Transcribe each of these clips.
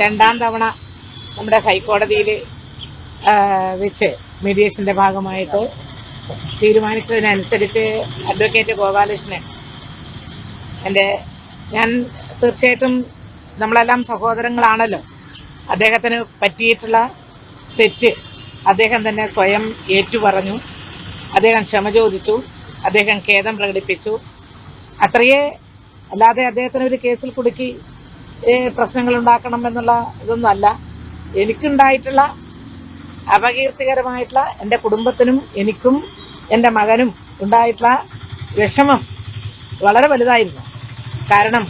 രണ്ടാം തവണ നമ്മുടെ ഹൈക്കോടതിയിൽ വെച്ച് മീഡിയേഷന്റെ ഭാഗമായിട്ട് തീരുമാനിച്ചതിനനുസരിച്ച് അഡ്വക്കേറ്റ് ഗോപാലകൃഷ്ണൻ എന്റെ ഞാൻ തീർച്ചയായിട്ടും നമ്മളെല്ലാം സഹോദരങ്ങളാണല്ലോ. അദ്ദേഹത്തിന് പറ്റിയിട്ടുള്ള തെറ്റ് അദ്ദേഹം തന്നെ സ്വയം ഏറ്റുപറഞ്ഞു. അദ്ദേഹം ക്ഷമ ചോദിച്ചു. അദ്ദേഹം ഖേദം പ്രകടിപ്പിച്ചു. അത്രയേ അല്ലാതെ അദ്ദേഹത്തിന് ഒരു കേസിൽ കുടുക്കി പ്രശ്നങ്ങൾ ഉണ്ടാക്കണം എന്നുള്ള ഇതൊന്നും അല്ല. എനിക്കുണ്ടായിട്ടുള്ള അപകീർത്തികരമായിട്ടുള്ള എന്റെ കുടുംബത്തിനും എനിക്കും എന്റെ മകനും ഉണ്ടായിട്ടുള്ള വിഷമം വളരെ വലുതായിരുന്നു. കാരണം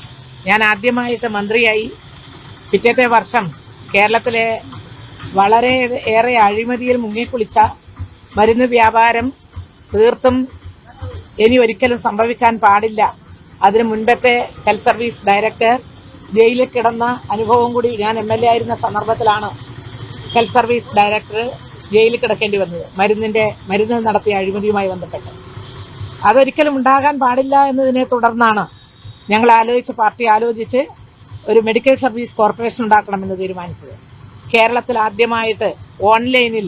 ഞാൻ ആദ്യമായിട്ട് മന്ത്രിയായി. പിറ്റത്തെ വർഷം കേരളത്തിലെ വളരെ ഏറെ അഴിമതിയിൽ മുങ്ങിക്കുളിച്ച മരുന്ന് വ്യാപാരം തീർത്തും ഇനി ഒരിക്കലും സംഭവിക്കാൻ പാടില്ല. അതിനു മുൻപത്തെ ഹെൽത്ത് സർവീസ് ഡയറക്ടർ ജയിലിൽ കിടന്ന അനുഭവം കൂടി ഞാൻ എം എൽ എ ആയിരുന്ന സന്ദർഭത്തിലാണ് ഹെൽത്ത് സർവീസ് ഡയറക്ടർ ജയിലിൽ കിടക്കേണ്ടി വന്നത്. മരുന്നിന്റെ മരുന്ന് നടത്തിയ അഴിമതിയുമായി ബന്ധപ്പെട്ട്. അതൊരിക്കലും ഉണ്ടാകാൻ പാടില്ല എന്നതിനെ തുടർന്നാണ് ഞങ്ങൾ ആലോചിച്ച് പാർട്ടി ആലോചിച്ച് ഒരു മെഡിക്കൽ സർവീസ് കോർപ്പറേഷൻ ഉണ്ടാക്കണമെന്ന് തീരുമാനിച്ചത്. കേരളത്തിൽ ആദ്യമായിട്ട് ഓൺലൈനിൽ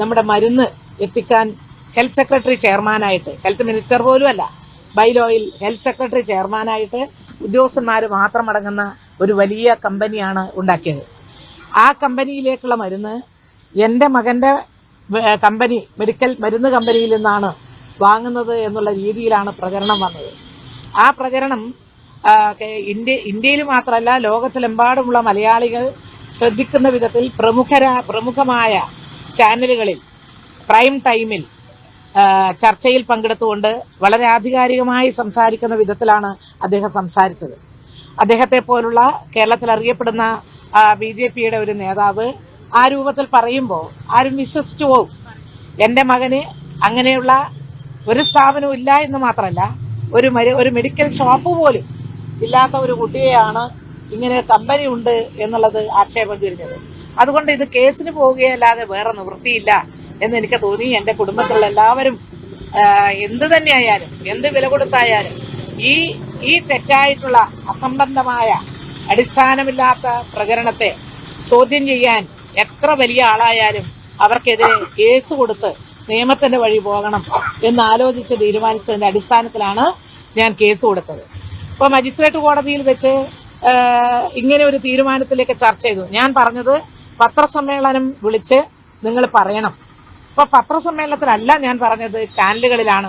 നമ്മുടെ മരുന്ന് എത്തിക്കാൻ ഹെൽത്ത് സെക്രട്ടറി ചെയർമാനായിട്ട് ഹെൽത്ത് മിനിസ്റ്റർ പോലും അല്ല ബൈലോയിൽ ഹെൽത്ത് സെക്രട്ടറി ചെയർമാനായിട്ട് ഉദ്യോഗസ്ഥന്മാർ മാത്രം അടങ്ങുന്ന ഒരു വലിയ കമ്പനിയാണ് ഉണ്ടാക്കിയത്. ആ കമ്പനിയിലേക്കുള്ള മരുന്ന് എന്റെ മകന്റെ കമ്പനി മെഡിക്കൽ മരുന്ന് കമ്പനിയിൽ നിന്നാണ് വാങ്ങുന്നത് എന്നുള്ള രീതിയിലാണ് പ്രചരണം വന്നത്. ആ പ്രചരണം ഇന്ത്യ ഇന്ത്യയിൽ മാത്രമല്ല ലോകത്തിലെമ്പാടുമുള്ള മലയാളികൾ ശ്രദ്ധിക്കുന്ന വിധത്തിൽ പ്രമുഖര പ്രമുഖമായ ചാനലുകളിൽ പ്രൈം ടൈമിൽ ചർച്ചയിൽ പങ്കെടുത്തുകൊണ്ട് വളരെ ആധികാരികമായി സംസാരിക്കുന്ന വിധത്തിലാണ് അദ്ദേഹം സംസാരിച്ചത്. അദ്ദേഹത്തെ പോലുള്ള കേരളത്തിൽ അറിയപ്പെടുന്ന ബി ജെ പിയുടെ ഒരു നേതാവ് ആ രൂപത്തിൽ പറയുമ്പോൾ ആരും വിശ്വസിച്ചു പോകും എന്റെ മകന് അങ്ങനെയുള്ള ഒരു സ്ഥാപനവും ഇല്ല എന്ന് മാത്രമല്ല ഒരു ഒരു മെഡിക്കൽ ഷോപ്പ് പോലും ഇല്ലാത്ത ഒരു കുട്ടിയെയാണ് ഇങ്ങനെ കമ്പനി ഉണ്ട് എന്നുള്ളത് ആക്ഷേപം ചുരിഞ്ഞത്. അതുകൊണ്ട് ഇത് കേസിന് പോവുകയല്ലാതെ വേറെ നിവൃത്തിയില്ല. എന്ന് എനിക്ക് തോന്നി എന്റെ കുടുംബത്തിലുള്ള എല്ലാവരും എന്ത് തന്നെയായാലും എന്ത് വില കൊടുത്തായാലും ഈ ഈ തെറ്റായിട്ടുള്ള അസംബന്ധമായ അടിസ്ഥാനമില്ലാത്ത പ്രചരണത്തെ ചോദ്യം ചെയ്യാൻ എത്ര വലിയ ആളായാലും അവർക്കെതിരെ കേസ് കൊടുത്ത് നിയമത്തിന്റെ വഴി പോകണം എന്ന് ആലോചിച്ച് തീരുമാനിച്ചതിന്റെ അടിസ്ഥാനത്തിലാണ് ഞാൻ കേസ് കൊടുത്തത്. ഇപ്പൊ മജിസ്ട്രേറ്റ് കോടതിയിൽ വെച്ച് ഇങ്ങനെ ഒരു തീരുമാനത്തിലേക്ക് ചർച്ച ചെയ്തു. ഞാൻ പറഞ്ഞത് പത്രസമ്മേളനം വിളിച്ച് നിങ്ങൾ പറയണം. ഇപ്പൊ പത്രസമ്മേളനത്തിലല്ല ഞാൻ പറഞ്ഞത് ചാനലുകളിലാണ്.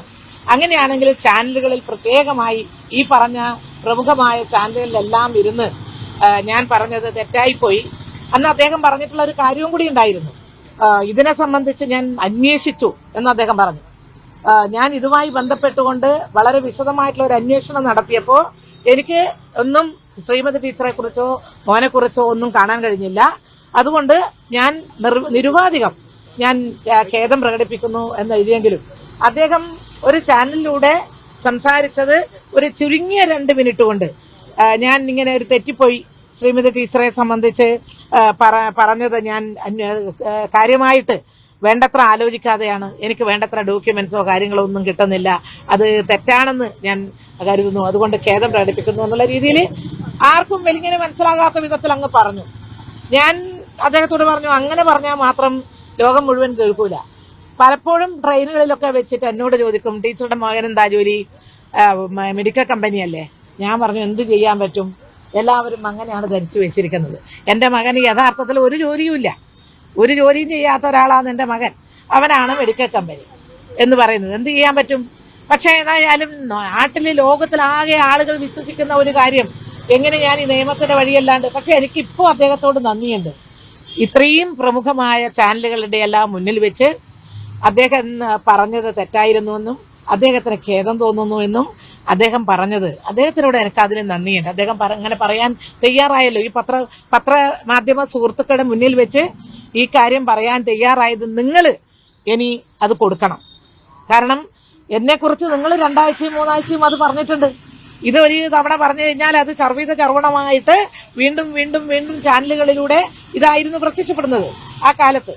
അങ്ങനെയാണെങ്കിൽ ചാനലുകളിൽ പ്രത്യേകമായി ഈ പറഞ്ഞ പ്രമുഖമായ ചാനലുകളിലെല്ലാം ഇരുന്ന് ഞാൻ പറഞ്ഞത് തെറ്റായിപ്പോയി. അന്ന് അദ്ദേഹം പറഞ്ഞിട്ടുള്ള ഒരു കാര്യവും കൂടി ഉണ്ടായിരുന്നു. ഇതിനെ സംബന്ധിച്ച് ഞാൻ അന്വേഷിച്ചു എന്ന് അദ്ദേഹം പറഞ്ഞു. ഞാൻ ഇതുമായി ബന്ധപ്പെട്ടുകൊണ്ട് വളരെ വിശദമായിട്ടുള്ള ഒരു അന്വേഷണം നടത്തിയപ്പോൾ എനിക്ക് ഒന്നും ശ്രീമതി ടീച്ചറെ കുറിച്ചോ മോനെ കുറിച്ചോ ഒന്നും കാണാൻ കഴിഞ്ഞില്ല. അതുകൊണ്ട് ഞാൻ നിരുപാധികം ഞാൻ ഖേദം പ്രകടിപ്പിക്കുന്നു എന്ന് എഴുതിയെങ്കിലും അദ്ദേഹം ഒരു ചാനലിലൂടെ സംസാരിച്ചത് ഒരു ചുരുങ്ങിയ രണ്ട് മിനിറ്റ് കൊണ്ട്. ഞാൻ ഇങ്ങനെ ഒരു തെറ്റിപ്പോയി. ശ്രീമതി ടീച്ചറെ സംബന്ധിച്ച് പറഞ്ഞത് ഞാൻ കാര്യമായിട്ട് വേണ്ടത്ര ആലോചിക്കാതെയാണ്. എനിക്ക് വേണ്ടത്ര ഡോക്യുമെന്റ്സോ കാര്യങ്ങളോ ഒന്നും കിട്ടുന്നില്ല. അത് തെറ്റാണെന്ന് ഞാൻ കരുതുന്നു. അതുകൊണ്ട് ഖേദം പ്രകടിപ്പിക്കുന്നു എന്നുള്ള രീതിയിൽ ആർക്കും വലിങ്ങനെ മനസ്സിലാകാത്ത വിധത്തിൽ അങ്ങ് പറഞ്ഞു. ഞാൻ അദ്ദേഹത്തോട് പറഞ്ഞു അങ്ങനെ പറഞ്ഞാൽ മാത്രം ലോകം മുഴുവൻ കേൾക്കൂല. പലപ്പോഴും ട്രെയിനുകളിലൊക്കെ വെച്ചിട്ട് എന്നോട് ചോദിക്കും ടീച്ചറുടെ മകൻ എന്താ ജോലി? മെഡിക്കൽ കമ്പനി മെഡിക്കൽ കമ്പനിയല്ലേ ഞാൻ പറഞ്ഞു എന്ത് ചെയ്യാൻ പറ്റും? എല്ലാവരും അങ്ങനെയാണ് ധരിച്ചു വെച്ചിരിക്കുന്നത്. എന്റെ മകന് യഥാർത്ഥത്തിൽ ഒരു ജോലിയുമില്ല ഒരു ജോലിയും ചെയ്യാത്ത ഒരാളാണ് എന്റെ മകൻ. അവനാണ് മെഡിക്കൽ കമ്പനി എന്ന് പറയുന്നത്. എന്ത് ചെയ്യാൻ പറ്റും? പക്ഷേ ഏതായാലും നാട്ടിലെ ലോകത്തിലാകെ ആളുകൾ വിശ്വസിക്കുന്ന ഒരു കാര്യം എങ്ങനെ ഞാൻ ഈ നിയമത്തിന്റെ വഴിയല്ലാണ്ട് പക്ഷെ എനിക്കിപ്പോൾ അദ്ദേഹത്തോട് നന്ദിയുണ്ട്. ഇത്രയും പ്രമുഖമായ ചാനലുകളുടെ എല്ലാം മുന്നിൽ വെച്ച് അദ്ദേഹം പറഞ്ഞത് തെറ്റായിരുന്നുവെന്നും അദ്ദേഹത്തിന് ഖേദം തോന്നുന്നു എന്നും അദ്ദേഹം പറഞ്ഞത്. അദ്ദേഹത്തിനോട് എനിക്ക് അതിന് നന്ദിയുണ്ട്. അദ്ദേഹം അങ്ങനെ പറയാൻ തയ്യാറായല്ലോ. ഈ പത്ര പത്ര മാധ്യമ സുഹൃത്തുക്കളുടെ മുന്നിൽ വെച്ച് ഈ കാര്യം പറയാൻ തയ്യാറായത് നിങ്ങൾ ഇനി അത് കൊടുക്കണം. കാരണം എന്നെക്കുറിച്ച് നിങ്ങൾ രണ്ടാഴ്ചയും മൂന്നാഴ്ചയും അത് പറഞ്ഞിട്ടുണ്ട്. ഇത് ഒരു തവണ പറഞ്ഞു കഴിഞ്ഞാൽ അത് ചർവിത ചർവണമായിട്ട് വീണ്ടും വീണ്ടും വീണ്ടും ചാനലുകളിലൂടെ ഇതായിരുന്നു പ്രത്യക്ഷപ്പെടുന്നത് ആ കാലത്ത്.